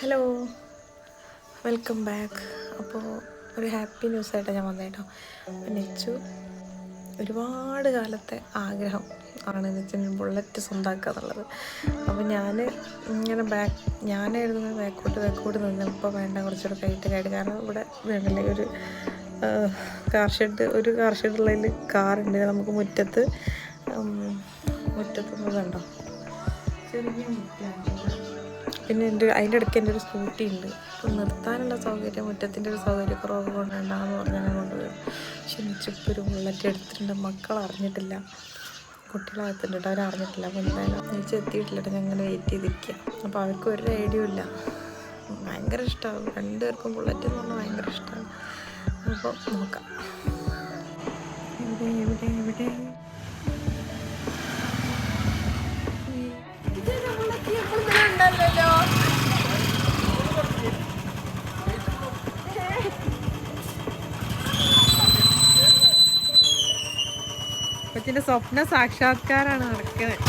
Hello welcome back അപ്പോൾ ഒരു happy news ന്യൂസായിട്ടാണ് ഞാൻ വന്നേട്ടോ. കേട്ടോ നെച്ചു ഒരുപാട് കാലത്തെ ആഗ്രഹം ആണ് നെച്ചിന് ബുള്ളറ്റ് സ്വന്തമാക്കുക എന്നുള്ളത്. അപ്പോൾ ഞാൻ ഇങ്ങനെ ബാക്ക് ഞാനായിരുന്നു ബാക്കോട്ട് ബാക്കോട്ട് നിന്നപ്പോൾ വേണ്ട കുറച്ചുകൂടെ കൈയിട്ട് കയറി കാരണം ഇവിടെ വേണ്ടല്ലേ ഒരു കാർ ഷെഡ് ഒരു കാർ ഷെഡുള്ളതിൽ കാറുണ്ട് നമുക്ക് മുറ്റത്ത് മുറ്റത്തുനിന്ന് മുറ്റത്തൊന്നും കണ്ടോ ചെറിയ മുറ്റാണ് പിന്നെ എന്റെ അതിന്റെ ഇടയ്ക്ക് എന്റെ ഒരു സ്കൂട്ടി ഉണ്ട്. അപ്പോൾ നിർത്താനുള്ള സൗകര്യം മുറ്റത്തിന്റെ ഒരു സൗകര്യക്കുറവ് കൊണ്ടുണ്ടാന്ന് പറഞ്ഞാൽ കൊണ്ടുപോയി. പക്ഷെ എനിച്ചിപ്പോൾ ഒരു ബുള്ളറ്റ് എടുത്തിട്ടുണ്ട്. മക്കൾ അറിഞ്ഞിട്ടില്ല. കുട്ടികളകത്തുണ്ട് കേട്ടോ അവർ അറിഞ്ഞിട്ടില്ല. അപ്പോൾ എന്തായാലും തിരിച്ച് എത്തിയിട്ടില്ല ഞാൻ അങ്ങനെ വെയിറ്റ് ചെയ്തിരിക്കുക അപ്പോൾ അവർക്ക് ഒരു ഐഡിയ ഇല്ല. ഭയങ്കര ഇഷ്ടമാണ് രണ്ടുപേർക്കും ബുള്ളറ്റ് എന്ന് പറഞ്ഞാൽ ഭയങ്കര ഇഷ്ടമാണ് അപ്പോൾ നോക്കാം. എവിടെ എവിടെ എവിടെ? കൊച്ചിന്റെ സ്വപ്ന സാക്ഷാത്കാരാണ് നടക്കുന്നത്.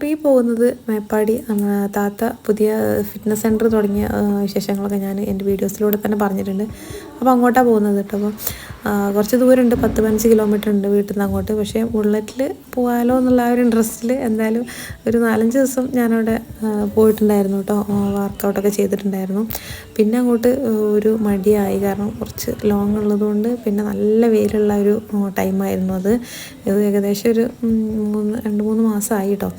അപ്പോൾ ഈ പോകുന്നത് മേപ്പാടി താത്ത പുതിയ ഫിറ്റ്നസ് സെന്റർ തുടങ്ങിയ വിശേഷങ്ങളൊക്കെ ഞാൻ എന്റെ വീഡിയോസിലൂടെ തന്നെ പറഞ്ഞിട്ടുണ്ട്. അപ്പോൾ അങ്ങോട്ടാണ് പോകുന്നത് കേട്ടോ. അപ്പോൾ ആ, കുറച്ച് ദൂരമുണ്ട് പത്ത് പതിനഞ്ച് കിലോമീറ്റർ ഉണ്ട് വീട്ടിൽ നിന്ന് അങ്ങോട്ട്. പക്ഷേ ബുള്ളറ്റിൽ പോകാലോ എന്നുള്ള ആ ഒരു ഇൻട്രസ്റ്റിൽ എന്തായാലും ഒരു നാലഞ്ച് ദിവസം ഞാനവിടെ പോയിട്ടുണ്ടായിരുന്നു കേട്ടോ. വർക്കൗട്ടൊക്കെ ചെയ്തിട്ടുണ്ടായിരുന്നു. പിന്നെ അങ്ങോട്ട് ഒരു മടിയായി. കാരണം കുറച്ച് ലോങ് ഉള്ളതുകൊണ്ട് പിന്നെ നല്ല വെയിലുള്ള ഒരു ടൈമായിരുന്നു അത്. ഏകദേശം ഒരു മൂന്ന് രണ്ട് മൂന്ന് മാസമായി കേട്ടോ.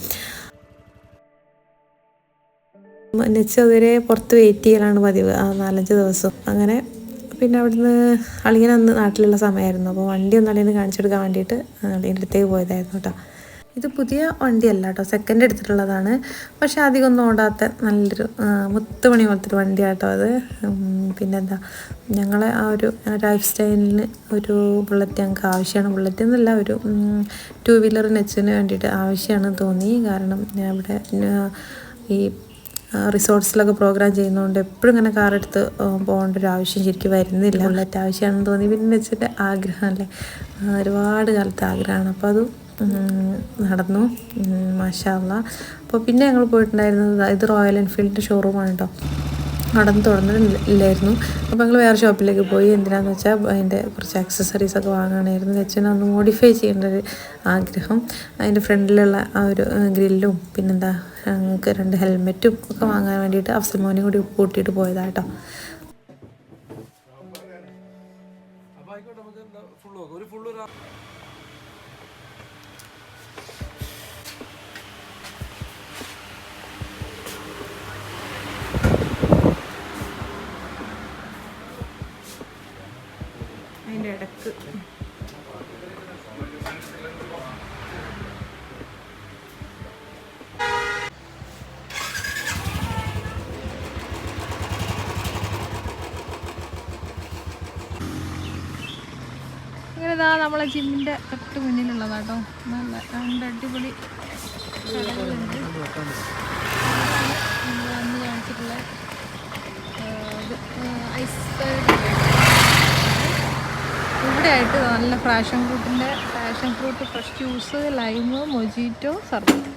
നെച്ച് അതുവരെ പുറത്ത് വെയിറ്റ് ചെയ്യലാണ് പതിവ് ആ നാലഞ്ച് ദിവസം. അങ്ങനെ പിന്നെ അവിടുന്ന് അളിയൻ അന്ന് നാട്ടിലുള്ള സമയമായിരുന്നു. അപ്പോൾ വണ്ടി ഒന്ന് അളിയന് കാണിച്ചെടുക്കാൻ വേണ്ടിയിട്ട് അളിയന്റെ അടുത്തേക്ക് പോയതായിരുന്നു കേട്ടോ. ഇത് പുതിയ വണ്ടിയല്ല കേട്ടോ സെക്കൻഡ് എടുത്തിട്ടുള്ളതാണ്. പക്ഷേ അധികം ഒന്നും ഓടാത്ത നല്ലൊരു മുത്തുമണി പോലത്തെ ഒരു വണ്ടിയാണ് കേട്ടോ അത്. പിന്നെന്താ ഞങ്ങളെ ആ ഒരു ലൈഫ് സ്റ്റൈലിന് ഒരു ബുള്ളറ്റ് ഞങ്ങൾക്ക് ആവശ്യമാണ്. ബുള്ളറ്റ് എന്നല്ല ഒരു ടു വീലർ നെച്ചിന് വേണ്ടിയിട്ട് ആവശ്യമാണ് തോന്നി. കാരണം ഞാൻ ഇവിടെ ഈ റിസോർട്ട്സിലൊക്കെ പ്രോഗ്രാം ചെയ്യുന്നതുകൊണ്ട് എപ്പോഴും ഇങ്ങനെ കാർ എടുത്ത് പോകേണ്ട ഒരു ആവശ്യം ശരിക്കും വരുന്നില്ല. ബുള്ളറ്റ് ആവശ്യമാണെന്ന് തോന്നി. പിന്നെ വെച്ചിട്ട് ആഗ്രഹം അല്ലേ? ഒരുപാട് കാലത്തെ ആഗ്രഹമാണ്. അപ്പോൾ അത് നടന്നു. മാഷാല്ല അപ്പോൾ പിന്നെ ഞങ്ങൾ പോയിട്ടുണ്ടായിരുന്നത് ഇത് റോയൽ എൻഫീൽഡിന്റെ ഷോറൂമാണ് കേട്ടോ നടന്ന് തുറന്നില്ലായിരുന്നു അപ്പോൾ ഞങ്ങൾ വേറെ ഷോപ്പിലേക്ക് പോയി. എന്തിനാന്ന് വെച്ചാൽ അതിന്റെ കുറച്ച് ആക്സസറീസ് ഒക്കെ വാങ്ങാനായിരുന്നു. അച്ഛനെ ഒന്ന് മോഡിഫൈ ചെയ്യേണ്ട ഒരു ആഗ്രഹം. അതിന്റെ ഫ്രണ്ടിലുള്ള ആ ഒരു ഗ്രില്ലും പിന്നെന്താ ഞങ്ങൾക്ക് രണ്ട് ഹെൽമെറ്റും ഒക്കെ വാങ്ങാൻ വേണ്ടിയിട്ട് അഫ്സൽ മോനെ കൂടി കൂട്ടിയിട്ട് പോയതാട്ടോ. അതിന്റെ നമ്മളെ ജിമ്മിന്റെ തൊട്ട് മുന്നിലുള്ളതാട്ടോ. നല്ല രണ്ട് അടിപൊളി കടകളുണ്ട്. നമ്മൾ അന്ന് കാണിച്ചിട്ടുള്ള ആ, ഇത്, ആ, ഐസ് ഇവിടെ ആയിട്ട് നല്ല passion ഫ്രൂട്ടിന്റെ passion fruit fresh juice lime mojito സർബത്ത്.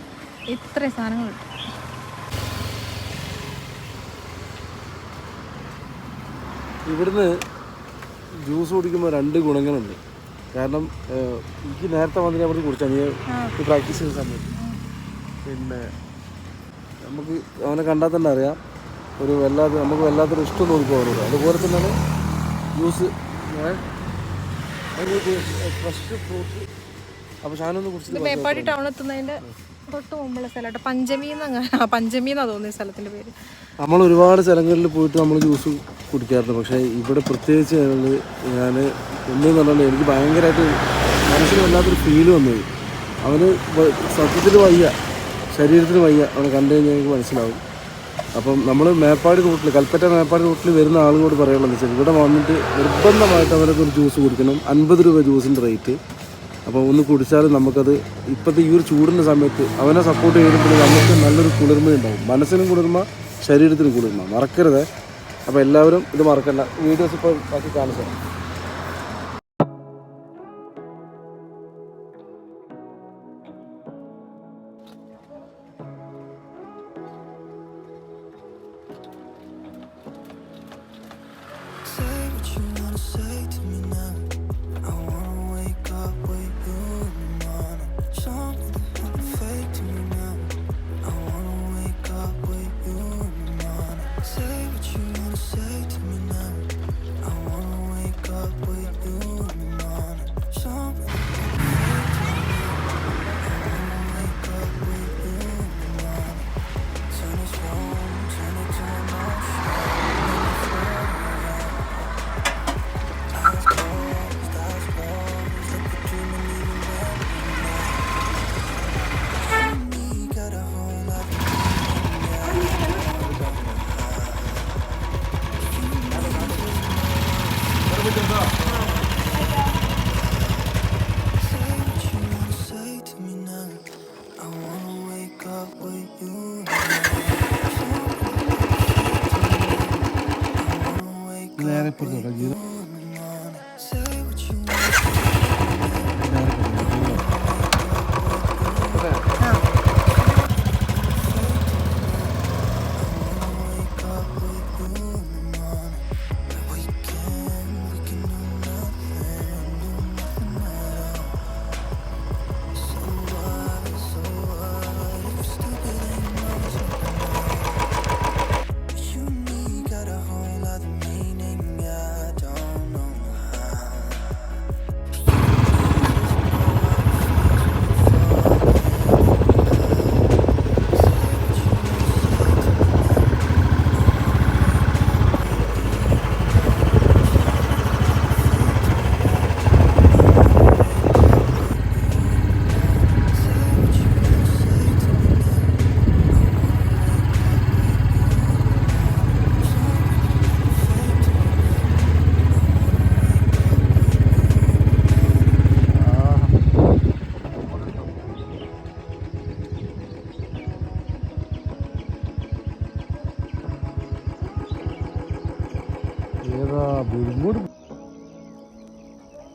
ഇത്രയും സാധനങ്ങൾ കിട്ടും ഇവിടുന്ന് ജ്യൂസ് കുടിക്കുമ്പോൾ രണ്ട് ഗുണങ്ങളുണ്ട്. കാരണം എനിക്ക് നേരത്തെ വന്നിട്ട് അവിടെ കുറിച്ചാണ് നീ പ്രാക്ടീസ് ചെയ്യുന്ന സമയത്ത്. പിന്നെ നമുക്ക് അവനെ കണ്ടാൽ തന്നെ അറിയാം. ഒരു വല്ലാത്ത നമുക്ക് വല്ലാത്തൊരു ഇഷ്ടം തോന്നിപ്പോകുന്നത് അതുപോലെ തന്നെയാണ് ജ്യൂസ്. ഫ്രഷ് ഫ്രൂട്ട് അപ്പോൾ ഷാനൊന്ന് കുറിച്ച് മേപ്പാടി ടൗൺ എത്തുന്നതിന്റെ തൊട്ട് മുമ്പുള്ള സ്ഥലമായിട്ട് പഞ്ചമി പഞ്ചമി എന്നാ തോന്നുന്നു സ്ഥലത്തിന്റെ പേര്. നമ്മൾ ഒരുപാട് സ്ഥലങ്ങളിൽ പോയിട്ട് നമ്മൾ ജ്യൂസ് കുടിക്കാറുണ്ട്. പക്ഷേ ഇവിടെ പ്രത്യേകിച്ച് ഞാൻ എന്തെന്ന് പറഞ്ഞാൽ എനിക്ക് ഭയങ്കരമായിട്ട് മനസ്സിന് വല്ലാത്തൊരു ഫീൽ വന്നത്. അവന് സത്യത്തിൽ വയ്യ. ശരീരത്തിന് വയ്യ. അവനെ കണ്ടു കഴിഞ്ഞാൽ എനിക്ക് മനസ്സിലാവും. അപ്പം നമ്മൾ മേപ്പാടി റൂട്ടിൽ കൽപ്പറ്റ മേപ്പാടി റൂട്ടിൽ വരുന്ന ആളുകളോട് പറയാനുള്ളത് വെച്ചാൽ ഇവിടെ വന്നിട്ട് നിർബന്ധമായിട്ട് അവരൊക്കെ ഒരു ജ്യൂസ് കുടിക്കണം. അൻപത് രൂപ ജ്യൂസിന്റെ റേറ്റ് അപ്പോൾ ഒന്ന് കുടിച്ചാൽ നമുക്കത് ഇപ്പോഴത്തെ ഈ ഒരു ചൂടിന്റെ സമയത്ത് അവനെ സപ്പോർട്ട് ചെയ്യുമ്പോൾ നമുക്ക് നല്ലൊരു കുളിർമ ഉണ്ടാവും. മനസ്സിനും കുളിർമ ശരീരത്തിനും കുളിർമ. മറക്കരുത്. അപ്പോൾ എല്ലാവരും ഇത് മറക്കണ്ട. വീഡിയോസ് ഇപ്പോൾ ബാക്കി കാണിച്ചു Gracias por tu.